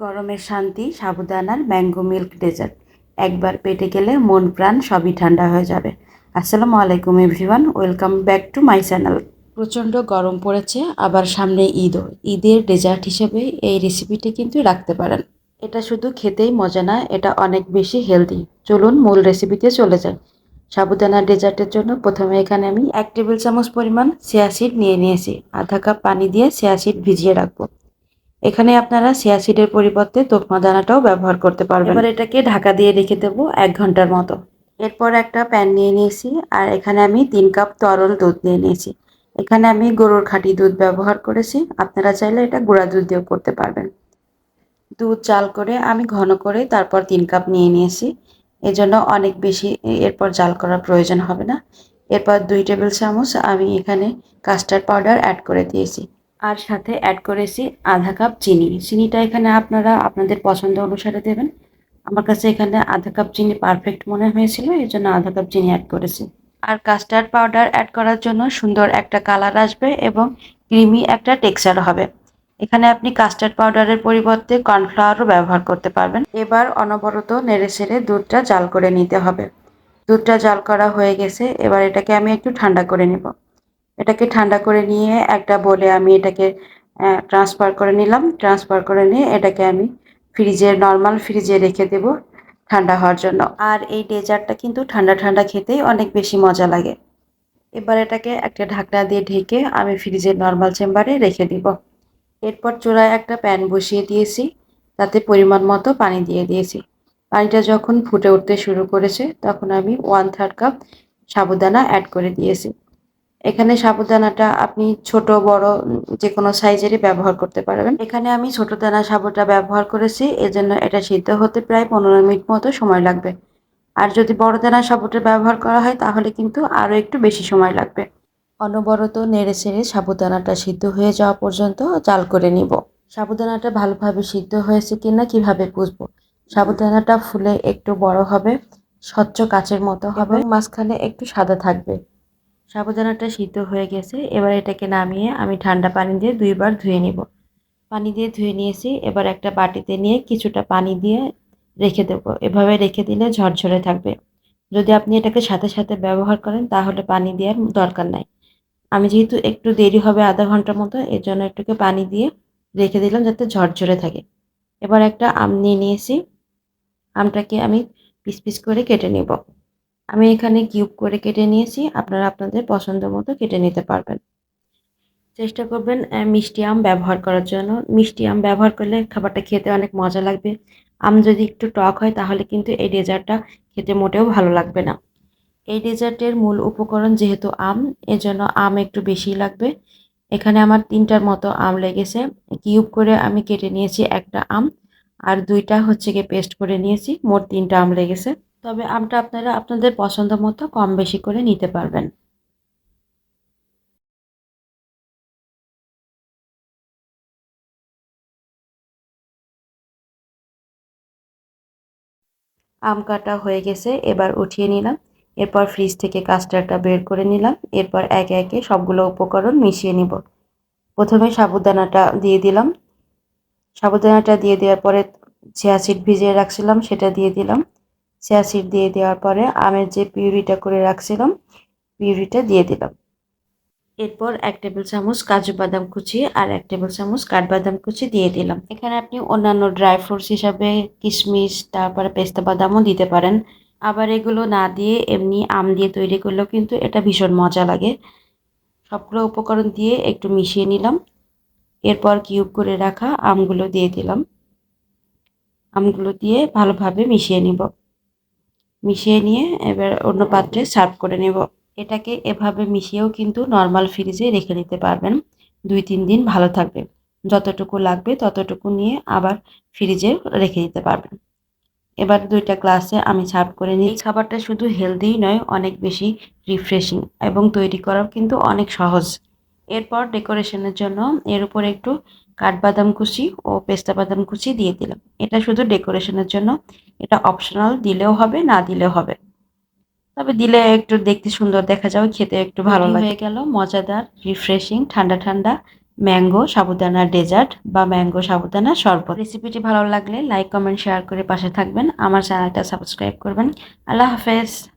গরমের শান্তি সাবুদানার mango milk dessert. একবার পেটে গেলে মন প্রাণ সবই ঠান্ডা হয়ে যাবে। আসসালামু আলাইকুম everyone, welcome back to my channel. প্রচণ্ড গরম পড়েছে, আবার সামনে ঈদও ঈদের ডেজার্ট হিসেবে এই রেসিপিটি কিন্তু রাখতে পারেন। এটা শুধু খেতেই মজা না, এটা অনেক বেশি হেলদি চলুন মূল রেসিপিতে চলে যাই। সাবুদানা ডেজার্টের জন্য প্রথমে এখানে আমি এক টেবিল চামচ পরিমাণ সিয়াসিড নিয়ে নিয়েছি। আধা কাপ পানি দিয়ে সিয়াসিড ভিজিয়ে রাখব। এখানে আপনারা সিয়াসিডের পরিবর্তে তোকমা দানাটাও ব্যবহার করতে পারবেন। এবার এটাকে ঢাকা দিয়ে রেখে দেবো এক ঘণ্টার মতো। এরপর একটা প্যান নিয়ে নিয়েছি আর এখানে আমি তিন কাপ তরল দুধ নিয়ে নিয়েছি। এখানে আমি গরুর খাঁটি দুধ ব্যবহার করেছি। আপনারা চাইলে এটা গুঁড়া দুধ দিয়েও করতে পারবেন। দুধ চাল করে আমি ঘন করে তারপর তিন কাপ নিয়ে নিয়েছি। এজন্য অনেক বেশি এরপর জাল করার প্রয়োজন হবে না। এরপর দুই টেবিল চামচ আমি এখানে কাস্টার্ড পাউডার অ্যাড করে দিয়েছি। আর সাথে অ্যাড করেছি আধা কাপ চিনি। চিনিটা এখানে আপনারা আপনাদের পছন্দ অনুসারে দেবেন। আমার কাছে এখানে আধা কাপ চিনি পারফেক্ট মনে হয়েছিল, এই জন্য আধা কাপ চিনি অ্যাড করেছি। আর কাস্টার্ড পাউডার অ্যাড করার জন্য সুন্দর একটা কালার আসবে এবং ক্রিমি একটা টেক্সচার হবে। এখানে আপনি কাস্টার্ড পাউডারের পরিবর্তে কর্নফ্লাওয়ারও ব্যবহার করতে পারবেন। এবার অনবরত নেড়ে সেড়ে দুধটা জাল করে নিতে হবে। দুধটা জাল করা হয়ে গেছে, এবার এটাকে আমি একটু ঠান্ডা করে নেব। এটাকে ঠান্ডা করে নিয়ে একটা বলে আমি এটাকে ট্রান্সফার করে নিলাম। ট্রান্সফার করে নিয়ে এটাকে আমি ফ্রিজে নর্মাল ফ্রিজে রেখে দেব ঠান্ডা হওয়ার জন্য। আর এই ডেজার্টটা কিন্তু ঠান্ডা ঠান্ডা খেতেই অনেক বেশি মজা লাগে। এবার এটাকে একটা ঢাকনা দিয়ে ঢেকে আমি ফ্রিজের নর্মাল চেম্বারে রেখে দিব। এরপর চূড়ায় একটা প্যান বসিয়ে দিয়েছি, তাতে পরিমাণ মতো পানি দিয়ে দিয়েছি। পানিটা যখন ফুটে উঠতে শুরু করেছে, তখন আমি ওয়ান থার্ড কাপ সাবুদানা অ্যাড করে দিয়েছি। এখানে সাবুদানাটা আপনি ছোট, বড় যে কোনো সাইজেরই ব্যবহার করতে পারবেন। এখানে আমি ছোট দানা সাবুটা ব্যবহার করেছি, এজন্য এটা সিদ্ধ হতে প্রায় পনেরো মিনিট মতো সময় লাগবে। আর যদি বড় দানা সাবুটা ব্যবহার করা হয়, তাহলে কিন্তু আরও একটু বেশি সময় লাগবে। অনবরত নেড়ে ছেড়ে সাবুদানাটা সিদ্ধ হয়ে যাওয়া পর্যন্ত জাল করে নিব। সাবুদানাটা ভালোভাবে সিদ্ধ হয়েছে কিনা কীভাবে বুঝব? সাবুদানাটা ফুলে একটু বড় হবে, স্বচ্ছ কাচের মতো হবে মাঝখানে একটু সাদা থাকবে। সাবুদানাটা সিদ্ধ হয়ে গেছে। এবার এটাকে নামিয়ে আমি ঠান্ডা পানি দিয়ে দুইবার ধুয়ে নিব। পানি দিয়ে ধুয়ে নিয়েছি। এবার একটা বাটিতে নিয়ে কিছুটা পানি দিয়ে রেখে দেবো। এভাবে রেখে দিলে ঝরঝরে থাকবে। যদি আপনি এটাকে সাথে সাথে ব্যবহার করেন, তাহলে পানি দেওয়ার দরকার নাই। আমি যেহেতু একটু দেরি হবে আধা ঘণ্টার মতো এর জন্য একটুকে পানি দিয়ে রেখে দিলাম যাতে ঝরঝরে থাকে। এবার একটা আম নিয়ে নিয়েছি। আমটাকে আমি পিস পিস করে কেটে নেব। আমি এখানে কিউব করে কেটে নিয়েছি, আপনারা আপনাদের পছন্দ মতো কেটে নিতে পারবেন। চেষ্টা করবেন মিষ্টি আম ব্যবহার করার জন্য। মিষ্টি আম ব্যবহার করলে খাবারটা খেতে অনেক মজা লাগবে। আম যদি একটু টক হয়, তাহলে কিন্তু এই ডেজার্টটা খেতে মোটেও ভালো লাগবে না। এই ডেজার্টের মূল উপকরণ যেহেতু আম, এজন্য আম একটু বেশি লাগবে। এখানে আমার তিনটার মতো আম লেগেছে। কিউব করে আমি কেটে নিয়েছি একটা আম, আর দুইটা হচ্ছে গিয়ে পেস্ট করে নিয়েছি। মোট তিনটা আম লেগেছে। তবে আমটা আপনারা আপনাদের পছন্দ মতো কম বেশি করে নিতে পারবেন। আম কাটা হয়ে গেছে, এবার উঠিয়ে নিলাম। এরপর ফ্রিজ থেকে কাস্টারটা বের করে নিলাম। এরপর একে একে সবগুলো উপকরণ মিশিয়ে নিব। প্রথমে সাবুদানাটা দিয়ে দিলাম। সাবুদানাটা দিয়ে দেওয়ার পরে চিয়া ভিজিয়ে রাখছিলাম সেটা দিয়ে দিলাম। চিয়া দিয়ে দেওয়ার পরে আমের যে পিউরিটা করে রাখছিলাম, পিউরিটা দিয়ে দিলাম। এরপর এক টেবিল চামচ কাজু বাদাম কুচি আর এক টেবিল চামচ কাঠবাদাম কুচি দিয়ে দিলাম। এখানে আপনি অন্যান্য ড্রাই ফ্রুটস হিসাবে কিশমিশ, তারপরে পেস্তা বাদামও দিতে পারেন। আবার এগুলো না দিয়ে এমনি আম দিয়ে তৈরি করলেও কিন্তু এটা ভীষণ মজা লাগে। সবগুলো উপকরণ দিয়ে একটু মিশিয়ে নিলাম। এরপর কিউব করে রাখা আমগুলো দিয়ে দিলাম। আমগুলো দিয়ে ভালোভাবে মিশিয়ে নিব। মিশিয়ে নিয়ে এবার অন্য পাত্রে সার্ভ করে নেব। এটাকে এভাবে মিশিয়েও কিন্তু নর্মাল ফ্রিজে রেখে দিতে পারবেন। দুই, তিন দিন ভালো থাকবে। যতটুকু লাগবে ততটুকু নিয়ে আবার ফ্রিজে রেখে দিতে পারবেন। এবার দুইটা গ্লাসে আমি সার্ভ করে নিই খাবারটা শুধু হেলদিই নয়, অনেক বেশি রিফ্রেশিং এবং তৈরি করাও কিন্তু অনেক সহজ। এরপর ডেকোরেশনের জন্য এর উপর একটু কাঠবাদাম কুচি ও পেস্তা বাদাম কুচি দিয়ে দিলাম। এটা শুধু ডেকোরেশনের জন্য। এটা অপশনাল দিলেও হবে না দিলেও হবে। তবে দিলে একটু দেখতে সুন্দর দেখা যাবে খেতে একটু ভালো লাগে। হয়ে গেল মজাদার রিফ্রেশিং ঠান্ডা ঠান্ডা ম্যাঙ্গো সাবুদানা ডেজার্ট বা ম্যাঙ্গো সাবুদানা শরবত। রেসিপিটি ভালো লাগলে লাইক কমেন্ট শেয়ার করে পাশে থাকবেন। আমার চ্যানেলটা সাবস্ক্রাইব করবেন। আল্লাহ হাফেজ।